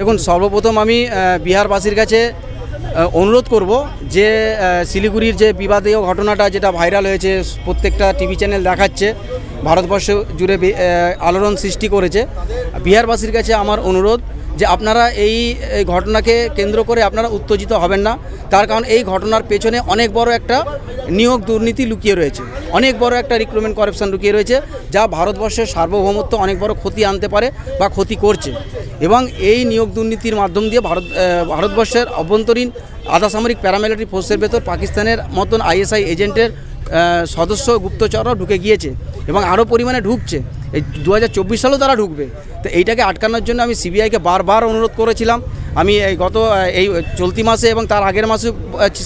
দেখুন, সর্বপ্রথম আমি বিহারবাসীর কাছে অনুরোধ করব যে শিলিগুড়ির যে বিবাদীয় ঘটনাটা যেটা ভাইরাল হয়েছে, প্রত্যেকটা টিভি চ্যানেল দেখাচ্ছে, ভারতবর্ষ জুড়ে আলোড়ন সৃষ্টি করেছে, বিহারবাসীর কাছে আমার অনুরোধ যে আপনারা এই ঘটনাকে কেন্দ্র করে আপনারা উত্তেজিত হবেন না। তার কারণ এই ঘটনার পেছনে অনেক বড় একটা নিয়োগ দুর্নীতি লুকিয়ে রয়েছে। অনেক বড় একটা রিক্রুটমেন্ট করাপশন লুকিয়ে রয়েছে, যা ভারতবর্ষের সার্বভৌমত্ব অনেক বড় ক্ষতি আনতে পারে বা ক্ষতি করছে। এবং এই নিয়োগ দুর্নীতির মাধ্যম দিয়ে ভারত ভারতবর্ষের অভ্যন্তরীণ আধা সামরিক প্যারামিলিটারি ফোর্সের ভেতর পাকিস্তানের মতন আইএসআই এজেন্টের সদস্য গুপ্তচরও ঢুকে গিয়েছে এবং আরও পরিমাণে ঢুকছে। এই দু সালেও তারা ঢুকবে। তো এইটাকে আটকানোর জন্য আমি সিবিআইকে বারবার অনুরোধ করেছিলাম। আমি এই গত, এই চলতি মাসে এবং তার আগের মাসে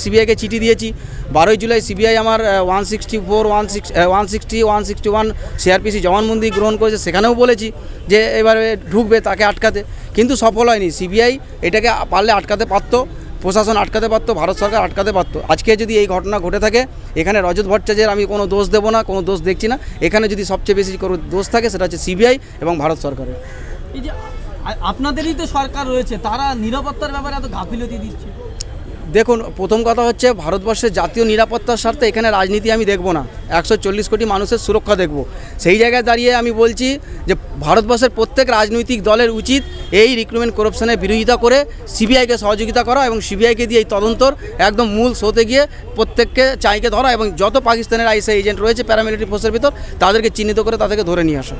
সিবিআইকে চিঠি দিয়েছি। বারোই জুলাই সিবিআই আমার one sixty four, one six one sixty one sixty one CRPC জবানবন্দি গ্রহণ করেছে, সেখানেও বলেছি যে এবারে ঢুকবে তাকে আটকাতে। কিন্তু সফল হয়নি। সিবিআই এটাকে পারলে আটকাতে পারতো। প্রশাসন আটকাতে পারতো, ভারত সরকার আটকাতে পারতো। আজকে যদি এই ঘটনা ঘটে থাকে, এখানে রজত ভট্টাচার্যের আমি কোনো দোষ দেবো না, কোনো দোষ দেখছি না। এখানে যদি সবচেয়ে বেশি কোনো দোষ থাকে, সেটা হচ্ছে সিবিআই এবং ভারত সরকারের। এই যে আপনাদেরই তো সরকার রয়েছে, তারা নিরাপত্তার ব্যাপারে এত গাফিলতি দিচ্ছে। দেখুন, প্রথম কথা হচ্ছে ভারতবর্ষের জাতীয় নিরাপত্তার স্বার্থে এখানে রাজনীতি আমি দেখব না। একশো চল্লিশ কোটি মানুষের সুরক্ষা দেখব। সেই জায়গায় দাঁড়িয়ে আমি বলছি যে ভারতবর্ষের প্রত্যেক রাজনৈতিক দলের উচিত এই রিক্রুটমেন্ট করাপশনের বিরোধিতা করে সিবিআইকে সহযোগিতা করা এবং সিবিআইকে দিয়ে এই তদন্তর একদম মূল স্রোতে গিয়ে প্রত্যেককে চাইকে ধরা এবং যত পাকিস্তানের আইসি এজেন্ট রয়েছে প্যারামিলিটারি ফোর্সের ভিতর, তাদেরকে চিহ্নিত করে তাদেরকে ধরে নিয়ে আসা।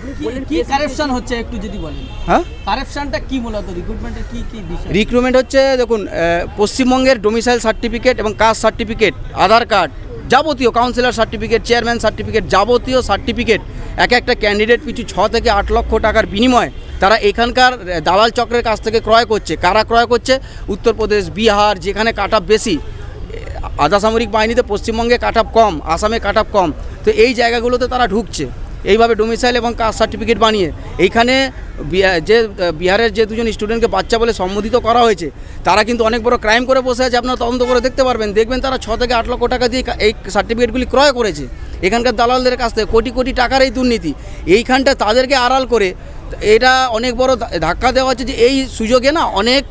কি- কি কারেপশন হচ্ছে একটু যদি বলেন। হ্যাঁ? কারেপশনটা কি মূলত? রিক্রুটমেন্টের কি কি বিষয়? রিক্রুটমেন্ট হচ্ছে দেখুন পশ্চিমবঙ্গের ডোমিসাইল সার্টিফিকেট এবং কাস্ট সার্টিফিকেট আধার কার্ড যাবতীয় কাউন্সিলর সার্টিফিকেট চেয়ারম্যান সার্টিফিকেট যাবতীয় সার্টিফিকেট এক একটা ক্যান্ডিডেট পিছু ছ থেকে আট লক্ষ টাকার বিনিময়ে তারা এখানকার দালাল চক্রের কাছ থেকে ক্রয় করছে। কারা ক্রয় করছে? উত্তরপ্রদেশ বিহার যেখানে কাট বেশি। আধা সামরিক বাহিনীতে পশ্চিমবঙ্গে কাট কম আসামে কাট কম। তো এই জায়গাগুলোতে তারা ঢুকছে। এইভাবে ডোমিসাইল এবং কাস্ট সার্টিফিকেট বানিয়ে এইখানে যে বিহারের যে দুজন স্টুডেন্টকে বাচ্চা বলে সম্বোধিত করা হয়েছে, তারা কিন্তু অনেক বড় ক্রাইম করে বসে আছে। আপনারা তদন্ত করে দেখতে পারবেন। দেখবেন তারা ছ থেকে আট লক্ষ টাকা দিয়ে এই সার্টিফিকেটগুলি ক্রয় করেছে। এখানকার দালালদের কাছ থেকে কোটি কোটি টাকার এই দুর্নীতি। এইখানটা তাদেরকে আড়াল করে এটা অনেক বড় ধাক্কা দেওয়া হচ্ছে যে এই সুযোগে না অনেক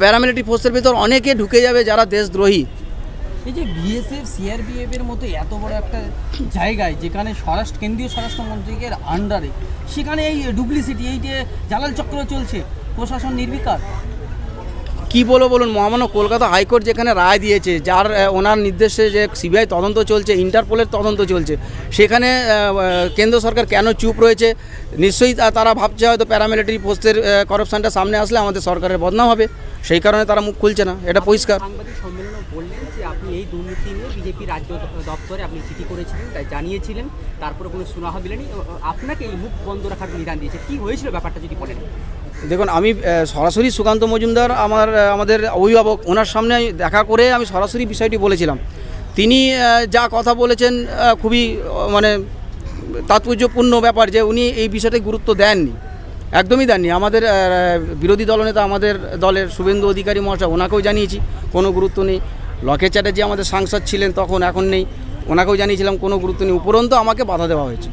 প্যারামিলিটারি ফোর্সের ভিতর অনেকে ঢুকে যাবে যারা দেশদ্রোহী। এই যে বিএসএফ সিআরপিএফ এর মতো এত বড় একটা জায়গায় যেখানে স্বরাষ্ট্র, কেন্দ্রীয় স্বরাষ্ট্রমন্ত্রীকে আন্ডারে সেখানে এই ডুপ্লিসিটি এই যে জালাল চক্র চলছে, প্রশাসন নির্বিকার। কি বলব বলুন, মহামান্য কলকাতা হাইকোর্ট যেখানে রায় দিয়েছে, যার ওনার নির্দেশে যে সিবিআই তদন্ত চলছে ইন্টারপোলের তদন্ত চলছে, সেখানে কেন্দ্র সরকার কেন চুপ রয়েছে? নিশ্চয়ই তারা ভাবছে হয়তো প্যারামিলিটারি পোস্টের করাপশনটা সামনে আসলে আমাদের সরকারের বদনাম হবে। সেই কারণে তারা মুখ খুলছে না। এটা পরিষ্কার। সাংবাদিক সম্মেলনে বললেন যে আপনি এই দুর্নীতি নিয়ে বিজেপি রাজ্য দপ্তরে আপনি চিঠি করেছিলেন তাই জানিয়েছিলেন। তারপরে কোনো আপনাকে এই মুখ বন্ধ রাখার বিধান দিয়েছে। কি হয়েছিল ব্যাপারটা যদি বলেন? দেখুন আমি সরাসরি সুকান্ত মজুমদার আমার আমাদের অভিভাবক ওনার সামনে দেখা করে আমি সরাসরি বিষয়টি বলেছিলাম। তিনি যা কথা বলেছেন খুবই মানে তাৎপর্যপূর্ণ ব্যাপার যে উনি এই বিষয়টাই গুরুত্ব দেননি। একদমই দেননি। আমাদের বিরোধী দলনেতা আমাদের দলের শুভেন্দু অধিকারী মহাশয় ওনাকেও জানিয়েছি কোনো গুরুত্ব নেই। লকেট চ্যাটার্জি আমাদের সাংসদ ছিলেন তখন এখন নেই। ওনাকেও জানিয়েছিলাম কোনো গুরুত্ব নেই। উপরন্তু আমাকে বাধা দেওয়া হয়েছে।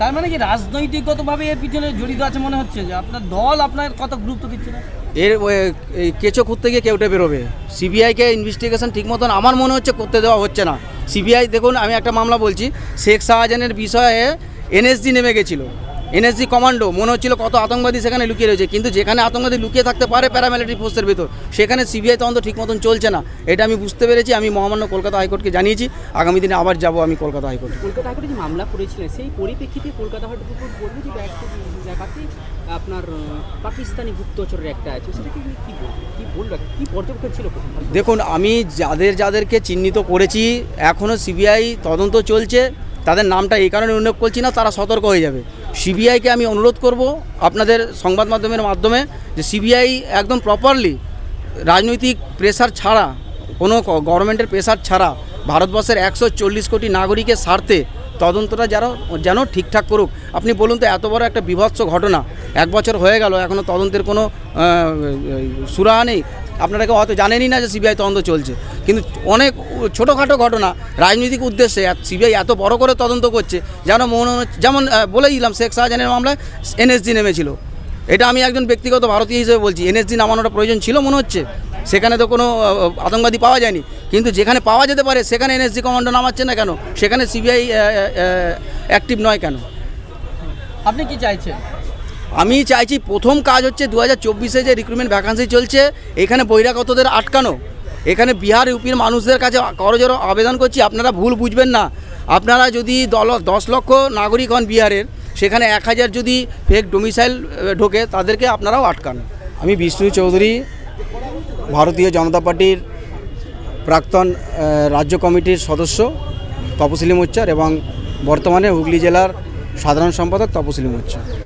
তার মানে কি রাজনৈতিকগতভাবে এর পিছনে জড়িত আছে মনে হচ্ছে যে আপনার দল আপনার কত গুরুত্ব দিচ্ছে? না এর কেঁচো খুঁড়তে গিয়ে কেউটে বেরোবে? সিবিআইকে ইনভেস্টিগেশন ঠিক মতন আমার মনে হচ্ছে করতে দেওয়া হচ্ছে না। সিবিআই দেখুন আমি একটা মামলা বলছি শেখ শাহজাহানের বিষয়ে এনএসজি নেমে গেছিল। এনএসজি কমান্ডো মনে হচ্ছিল কত আতঙ্কবাদী সেখানে লুকিয়ে রয়েছে। কিন্তু যেখানে আতঙ্কবাদী লুকিয়ে থাকতে পারে প্যারামিলিটারি ফোর্সের ভিতর সেখানে সিবিআই তদন্ত ঠিক মতন চলছে না। এটা আমি বুঝতে পেরেছি আমি মহামান্য কলকাতা হাইকোর্টকে জানিয়েছি। আগামী দিনে আবার যাব আমি কলকাতা হাইকোর্টে। কলকাতা হাইকোর্টে যে মামলা করেছিলেন সেই পরিপ্রেক্ষিতে কলকাতা হাইকোর্ট বলব যে একটা জায়গাতে আপনার পাকিস্তানি গুপ্তচরের একটা আছে সেটাকে কী বলবেন কী বলবেন কী পর্যবেক্ষণ ছিল দেখুন আমি যাদের যাদেরকে চিহ্নিত করেছি এখনও সিবিআই তদন্ত চলছে তাদের নামটা এই কারণে উল্লেখ করছি না তারা সতর্ক হয়ে যাবে। সিবিআইকে আমি অনুরোধ করব আপনাদের সংবাদ মাধ্যমের মাধ্যমে যে সিবিআই একদম প্রপারলি রাজনৈতিক প্রেসার ছাড়া, কোনো গভর্নমেন্টের প্রেসার ছাড়া ভারতবর্ষের একশো চল্লিশ কোটি নাগরিকের স্বার্থে তদন্তটা যেন যেন ঠিকঠাক করুক। আপনি বলুন তো, এত বড় একটা বিভৎস ঘটনা, এক বছর হয়ে গেল এখনও তদন্তের কোনো সুরাহা নেই। আপনারা কেউ হয়তো জানেনই না যে সিবিআই তদন্ত চলছে। কিন্তু অনেক ছোটোখাটো ঘটনা, রাজনৈতিক উদ্দেশ্যে সিবিআই এত বড় করে তদন্ত করছে, যেন মনে যেমন বলেই দিলাম, শেখ শাহজাহানের মামলায় এনএসজি নেমেছিল। এটা আমি একজন ব্যক্তিগত ভারতীয় হিসেবে বলছি, এনএসজি নামানোটা প্রয়োজন ছিল মনে হচ্ছে। সেখানে তো কোনো আতঙ্কবাদী পাওয়া যায়নি। কিন্তু যেখানে পাওয়া যেতে পারে, সেখানে এনএসজি কমান্ডো নামাচ্ছে না কেন? সেখানে সিবিআই অ্যাক্টিভ নয় কেন? আপনি কি চাইছেন? আমি চাইছি প্রথম কাজ হচ্ছে দু হাজার চব্বিশে যে রিক্রুটমেন্ট ভ্যাকান্সি চলছে, এখানে বহিরাগতদের আটকানো। এখানে বিহার, ইউপির মানুষদের কাছে করজোর আবেদন করছি, আপনারা ভুল বুঝবেন না। আপনারা যদি দল, দশ লক্ষ নাগরিক হন বিহারের, সেখানে এক হাজার যদি ফেক ডোমিসাইল ঢোকে, তাদেরকে আপনারাও আটকান। আমি বিষ্ণু চৌধুরী, ভারতীয় জনতা পার্টির প্রাক্তন রাজ্য কমিটির সদস্য তপশিলি মোর্চার এবং বর্তমানে হুগলি জেলার সাধারণ সম্পাদক তপশিলি মোর্চা